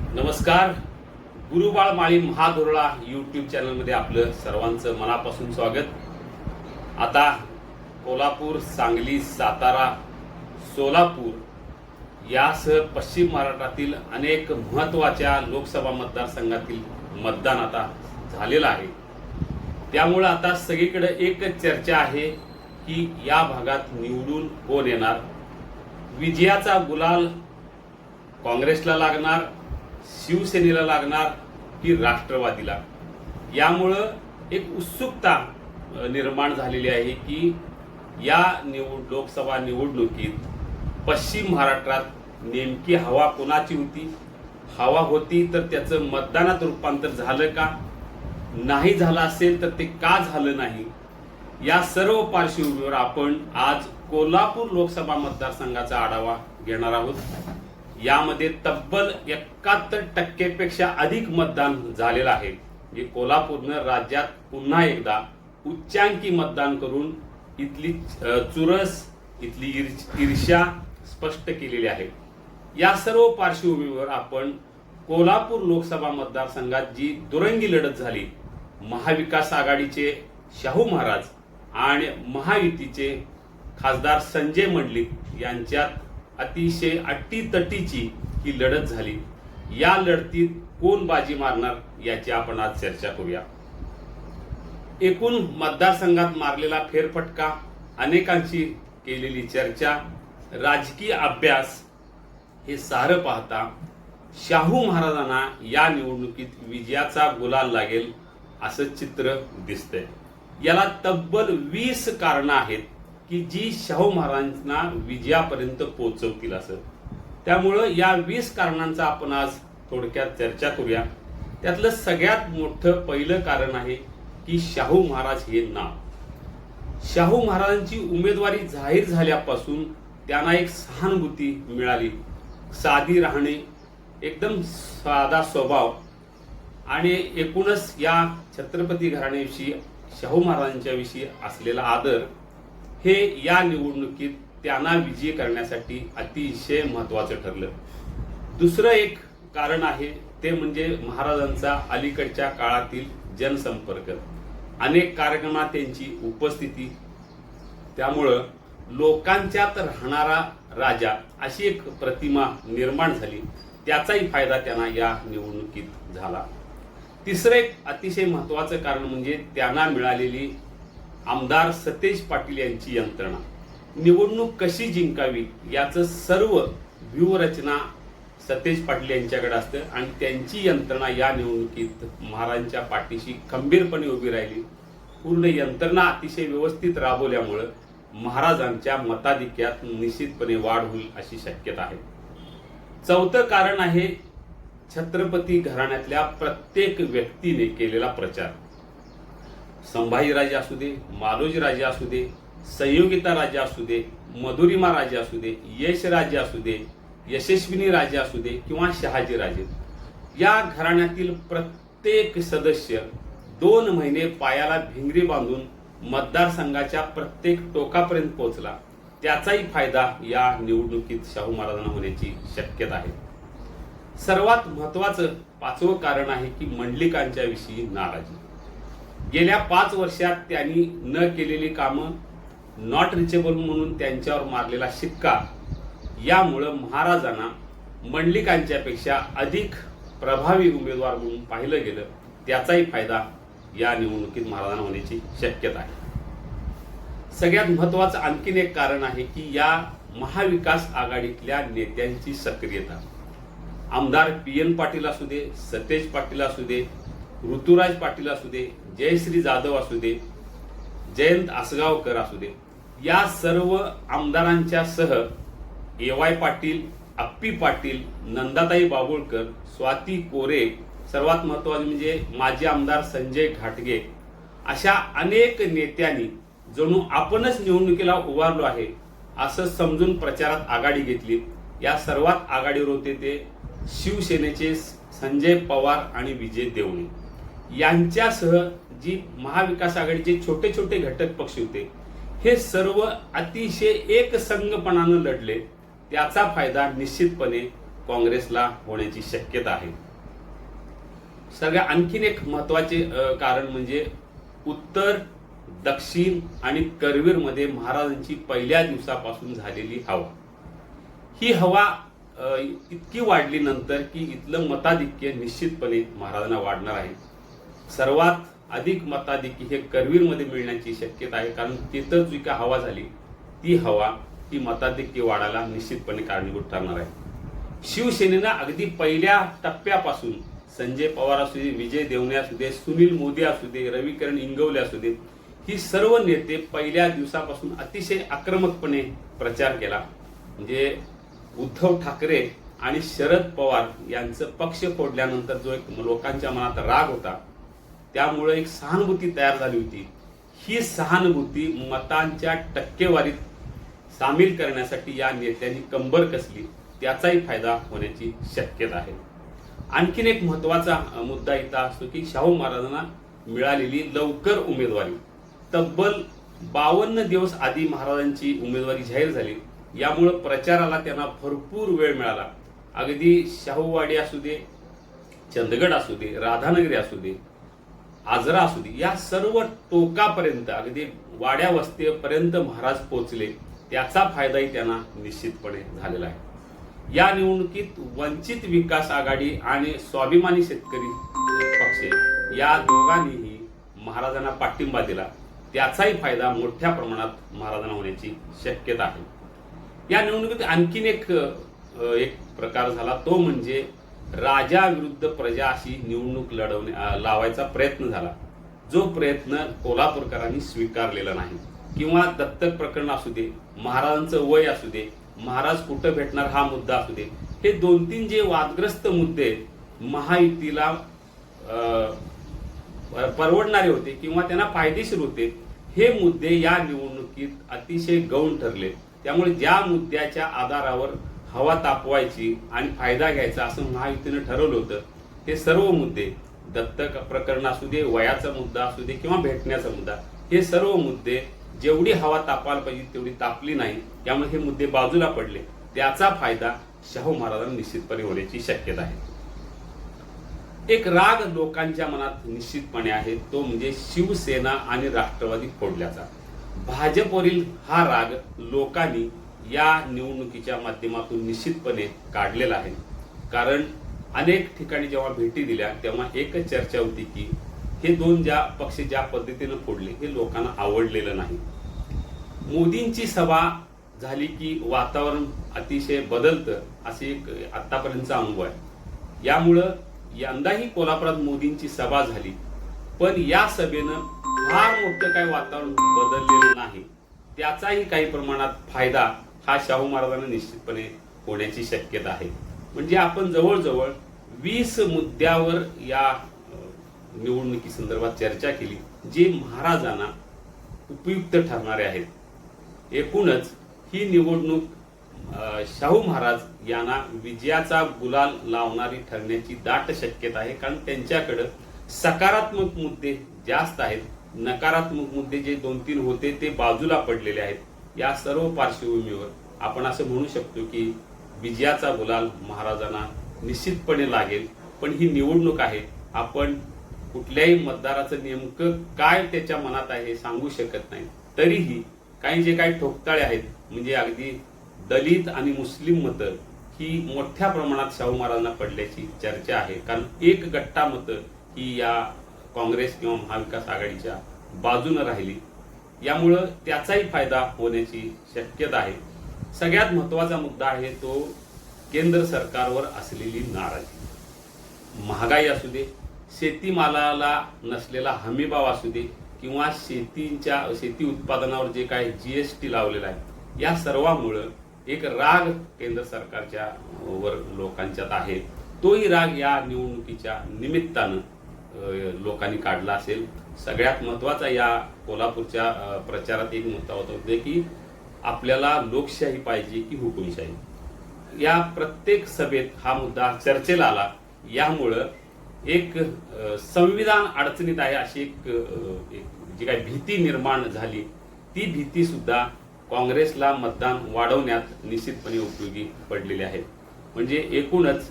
नमस्कार. गुरुबाळ माळी महाधुरळा यूट्यूब चॅनलमध्ये आपलं सर्वांचं मनापासून स्वागत. आता कोल्हापूर सांगली सातारा सोलापूर यासह पश्चिम महाराष्ट्रातील अनेक महत्त्वाच्या लोकसभा मतदारसंघातील मतदान आता झालेलं आहे. त्यामुळं आता सगळीकडे एकच चर्चा आहे की या भागात निवडून कोण येणार? विजयाचा गुलाल काँग्रेसला लागणार शिवसेनेला लागणार की राष्ट्रवादीला. यामुळं एक उत्सुकता निर्माण झालेली आहे की या निवड लोकसभा निवडणुकीत पश्चिम महाराष्ट्रात नेमकी हवा कोणाची होती? हवा होती तर त्याचं मतदानात रूपांतर झालं का? नाही झालं असेल तर ते का झालं नाही? या सर्व पार्श्वभूमीवर आपण आज कोल्हापूर लोकसभा मतदारसंघाचा आढावा घेणार आहोत. यामध्ये तब्बल एकाहत्तर टक्केपेक्षा अधिक मतदान झालेलं आहे. जे कोल्हापूरनं राज्यात पुन्हा एकदा उच्चांकी मतदान करून इथली चुरस इथली ईर्ष्या स्पष्ट केलेली आहे. या सर्व पार्श्वभूमीवर आपण कोल्हापूर लोकसभा मतदारसंघात जी दुरंगी लढत झाली महाविकास आघाडीचे शाहू महाराज आणि महायुतीचे खासदार संजय मंडलिक यांच्यात अतिशय अट्टीतटीची ही लढत झाली. या लढतीत कोण बाजी मारणार याची आपण आज चर्चा करूया. एकूण मतदारसंघात मारलेला फेरफटका अनेकांची केलेली चर्चा राजकीय अभ्यास हे सारं पाहता शाहू महाराजांना या निवडणुकीत विजयाचा गुलाल लागेल असं चित्र दिसतंय. याला तब्बल वीस कारणं आहेत. की जी शाहू महाराजांना विजयापर्यंत पोहोचवतील असं. त्यामुळं या वीस कारणांचा आपण आज थोडक्यात चर्चा करूया. त्यातलं सगळ्यात मोठं पहिलं कारण आहे की शाहू महाराज हे नाव. शाहू महाराजांची उमेदवारी जाहीर झाल्यापासून त्यांना एक सहानुभूती मिळाली. साधी राहणे एकदम साधा स्वभाव आणि एकूणच या छत्रपती घराण्याविषयी शाहू महाराजांच्याविषयी असलेला आदर हे या निवडणुकीत त्यांना विजयी करण्यासाठी अतिशय महत्वाचं ठरलं. दुसरं एक कारण आहे ते म्हणजे महाराजांचा अलीकडच्या काळातील जनसंपर्क. अनेक कार्यक्रमात त्यांची उपस्थिती. त्यामुळं लोकांच्यात राहणारा राजा अशी एक प्रतिमा निर्माण झाली. त्याचाही फायदा त्यांना या निवडणुकीत झाला. तिसरं एक अतिशय महत्वाचं कारण म्हणजे त्यांना मिळालेली आमदार सतेज पाटील यांची यंत्रणा. निवडणूक कशी जिंकावी याचं सर्व व्यूहरचना सतेज पाटील यांच्याकडे असतं आणि त्यांची यंत्रणा या निवडणुकीत महाराजांच्या पाठीशी खंबीरपणे उभी राहिली. पूर्ण यंत्रणा अतिशय व्यवस्थित राबवल्यामुळं महाराजांच्या मताधिक्यात निश्चितपणे वाढ होईल अशी शक्यता आहे. चौथं कारण आहे छत्रपती घराण्यातल्या प्रत्येक व्यक्तीने केलेला प्रचार. संभाजीराजे असू दे मालोजी राजे असू दे संयोगिता राजे असू दे मधुरिमा राजे असू दे यश राजे असू दे यशस्विनी राजे असू दे किंवा शहाजी राजे. या घराण्यातील प्रत्येक सदस्य दोन महिने पायाला भिंगरी बांधून मतदारसंघाच्या प्रत्येक टोकापर्यंत पोहोचला. त्याचाही फायदा या निवडणुकीत शाहू महाराजांना होण्याची शक्यता आहे. सर्वात महत्वाचं पाचवं कारण आहे की मंडलिकांच्या विषयी नाराजी. गेल्या पाच वर्षात त्यांनी न केलेली कामं नॉट रिचेबल म्हणून त्यांच्यावर मारलेला शिक्का यामुळं महाराजांना मंडलिकांच्यापेक्षा अधिक प्रभावी उमेदवार म्हणून पाहिलं गेलं. त्याचाही फायदा या निवडणुकीत महाराजांना होण्याची शक्यता आहे. सगळ्यात महत्वाचं आणखीन एक कारण आहे की या महाविकास आघाडीतल्या नेत्यांची सक्रियता. आमदार पी एन पाटील असू दे सतेज पाटील असू दे ऋतुराज पाटील असू दे जयश्री जाधव असू दे जयंत आसगावकर असू दे या सर्व आमदारांच्या सह ए वाय पाटील अप्पी पाटील नंदाताई बाबुळकर स्वाती कोरे सर्वात महत्त्वाचे म्हणजे माजी आमदार संजय घाटगे अशा अनेक नेत्यांनी जणू आपणच निवडणुकीला उभारलो आहे असं समजून प्रचारात आघाडी घेतली. या सर्वात आघाडीवर होते ते शिवसेनेचे संजय पवार आणि विजय देवणे. यांच्यासह जी महाविकास आघाडीचे छोटे छोटे घटक पक्ष होते हे सर्व अतिशय एकसंगपणानं लढले त्याचा फायदा निश्चितपणे काँग्रेसला होण्याची शक्यता आहे. सगळ्या आणखीन एक महत्त्वाचे कारण म्हणजे उत्तर दक्षिण आणि करवीरमध्ये महाराजांची पहिल्या दिवसापासून झालेली हवा. ही हवा इतकी वाढली नंतर की इथलं मताधिक्य निश्चितपणे महाराजांना वाढणार आहे. सर्वात अधिक मताधिकी हे करवीरमध्ये मिळण्याची शक्यता आहे. कारण तिथं जी का हवा झाली ती हवा ती मताधिक्य वाढायला निश्चितपणे कारणीभूत ठरणार आहे. शिवसेनेनं अगदी पहिल्या टप्प्यापासून संजय पवार असू दे विजय देवणे असू दे सुनील मोदी असू दे रविकरण इंगवले असू दे ही सर्व नेते पहिल्या दिवसापासून अतिशय आक्रमकपणे प्रचार केला. म्हणजे उद्धव ठाकरे आणि शरद पवार यांचं पक्ष फोडल्यानंतर जो एक लोकांच्या मनात राग होता त्यामुळे एक सहानुभूती तयार झाली होती. ही सहानुभूती मतांच्या टक्केवारीत सामील करण्यासाठी या नेत्यांनी कंबर कसली त्याचाही फायदा होण्याची शक्यता आहे. आणखीन एक महत्त्वाचा मुद्दा इथं असतो की शाहू महाराजांना मिळालेली लवकर उमेदवारी. तब्बल बावन्न दिवस आधी महाराजांची उमेदवारी जाहीर झाली. यामुळं प्रचाराला त्यांना भरपूर वेळ मिळाला. अगदी शाहूवाडी असू दे चंदगड असू दे राधानगरी असू दे आजरा असू दे या सर्व टोकापर्यंत अगदी वाड्या वस्तीपर्यंत महाराज पोहोचले त्याचा फायदाही त्यांना निश्चितपणे झालेला आहे. या निवडणुकीत वंचित विकास आघाडी आणि स्वाभिमानी शेतकरी पक्ष या दोघांनीही महाराजांना पाठिंबा दिला. त्याचाही फायदा मोठ्या प्रमाणात महाराजांना होण्याची शक्यता आहे. या निवडणुकीत आणखीन एक एक प्रकार झाला तो म्हणजे राजा विरुद्ध प्रजा अशी निवडणूक लढवणे लावायचा प्रयत्न झाला. जो प्रयत्न कोल्हापूरकरांनी स्वीकारलेला नाही. किंवा दत्तक प्रकरण असू दे महाराजांचं वय असू दे महाराज कुठं भेटणार हा मुद्दा असू दे हे दोन तीन जे वादग्रस्त मुद्दे महायुतीला परवडणारे होते किंवा त्यांना फायदेशीर होते हे मुद्दे या निवडणुकीत अतिशय गौण ठरले. त्यामुळे ज्या मुद्द्याच्या आधारावर हवा तापवायची आणि फायदा घ्यायचा असं महायुतीनं ठरवलं होतं. हे सर्व मुद्दे दत्तक प्रकरण असू दे वयाचा मुद्दा असू दे किंवा भेटण्याचा मुद्दा हे सर्व मुद्दे जेवढी हवा तापायला पाहिजे तेवढी तापली नाही त्यामुळे हे मुद्दे बाजूला पडले. त्याचा फायदा शाहू महाराजांना निश्चितपणे होण्याची शक्यता आहे. एक राग लोकांच्या मनात निश्चितपणे आहे तो म्हणजे शिवसेना आणि राष्ट्रवादी फोडल्याचा. भाजपवरील हा राग लोकांनी या निवडणुकीच्या माध्यमातून निश्चितपणे काढलेला आहे. कारण अनेक ठिकाणी जेव्हा भेटी दिल्या तेव्हा एकच चर्चा होती की हे दोन ज्या पक्ष ज्या पद्धतीनं फोडले हे लोकांना आवडलेलं नाही. मोदींची सभा झाली की वातावरण अतिशय बदलतं असे एक आत्तापर्यंतचा अनुभव आहे. यामुळं यंदाही कोल्हापुरात मोदींची सभा झाली. पण या सभेनं फार मोठं काही वातावरण बदललेलं नाही. त्याचाही काही प्रमाणात फायदा हा शाहू महाराजांना निश्चितपणे होण्याची शक्यता आहे. म्हणजे आपण जवळजवळ वीस मुद्द्यावर या निवडणुकी संदर्भात चर्चा केली जे महाराजांना उपयुक्त ठरणारे आहेत. एकूणच ही निवडणूक शाहू महाराज यांना विजयाचा गुलाल लावणारी ठरण्याची दाट शक्यता आहे. कारण त्यांच्याकडं सकारात्मक मुद्दे जास्त आहेत. नकारात्मक मुद्दे जे दोन तीन होते ते बाजूला पडलेले आहेत. या सर्व पार्श्वभूमीवर आपण असं म्हणू शकतो की विजयाचा गुलाल महाराजांना निश्चितपणे लागेल. पण ही निवडणूक आहे. आपण कुठल्याही मतदाराचं नेमकं काय त्याच्या मनात आहे सांगू शकत नाही. तरीही काही जे काही ठोकताळे आहेत म्हणजे अगदी दलित आणि मुस्लिम मतं ही मोठ्या प्रमाणात शाहू महाराजांना पडल्याची चर्चा आहे. कारण एक गट्टा मतं ही या काँग्रेस किंवा महाविकास आघाडीच्या बाजूनं राहिली. यामुळं त्याचाही फायदा होण्याची शक्यता आहे. सगळ्यात महत्त्वाचा मुद्दा आहे तो केंद्र सरकारवर असलेली नाराजी. महागाई असू दे शेतीमालाला नसलेला हमीभाव असू दे किंवा शेतीच्या शेती उत्पादनावर जे काय जी एस टी लावलेला आहे या सर्वामुळं एक राग केंद्र सरकारच्या वर लोकांच्यात आहे. तोही राग या निवडणुकीच्या निमित्तानं लोकांनी काढला असेल. सगळ्यात महत्त्वाचा या कोल्हापूरच्या प्रचारात एक मुद्दा होता होते की आपल्याला लोकशाही पाहिजे की हुकुमशाही. या प्रत्येक सभेत हा मुद्दा चर्चेला आला. यामुळं एक संविधान अडचणीत आहे अशी एक एक जी काही भीती निर्माण झाली ती भीती सुद्धा काँग्रेसला मतदान वाढवण्यात निश्चितपणे उपयोगी पडलेली आहे. म्हणजे एकूणच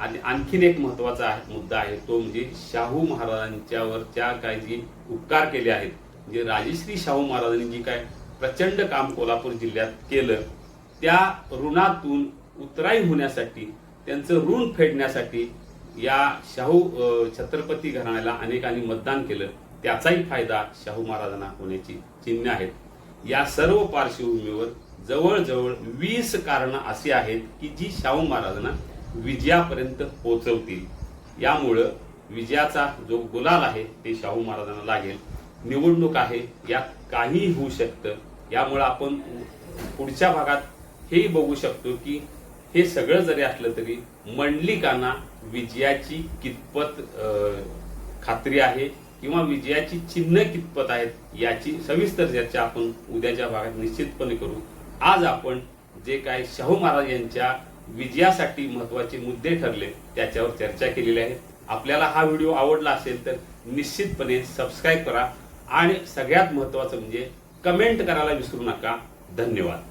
आणि आणखीन एक महत्त्वाचा मुद्दा आहे तो म्हणजे शाहू महाराजांच्यावर ज्या काय जी उपकार केले आहेत. म्हणजे राजश्री शाहू महाराजांनी जी काय प्रचंड काम कोल्हापूर जिल्ह्यात केलं त्या ऋणातून उतराई होण्यासाठी त्यांचं ऋण फेडण्यासाठी या शाहू छत्रपती घराण्याला अनेकांनी मतदान केलं. त्याचाही फायदा शाहू महाराजांना होण्याची चिन्ह आहेत. या सर्व पार्श्वभूमीवर जवळजवळ वीस कारणं अशी आहेत की जी शाहू महाराजांना विजयापर्यंत पोहोचवतील. यामुळं विजयाचा जो गुलाल आहे ते शाहू महाराजांना लागेल. निवडणूक आहे यात काहीही होऊ शकतं. यामुळं आपण पुढच्या भागात हेही बघू शकतो की हे सगळं जरी असलं तरी मंडलिकांना विजयाची कितपत खात्री आहे किंवा विजयाची चिन्ह कितपत आहेत याची सविस्तर चर्चा आपण उद्याच्या भागात निश्चितपणे करू. आज आपण जे काय शाहू महाराज यांच्या विजयासाठी महत्त्वाचे मुद्दे ठरले त्याच्यावर चर्चा केलेली आहे. आपल्याला हा व्हिडिओ आवडला असेल तर निश्चितपणे सबस्क्राईब करा. आणि सगळ्यात महत्वाचं म्हणजे कमेंट करायला विसरू नका. धन्यवाद.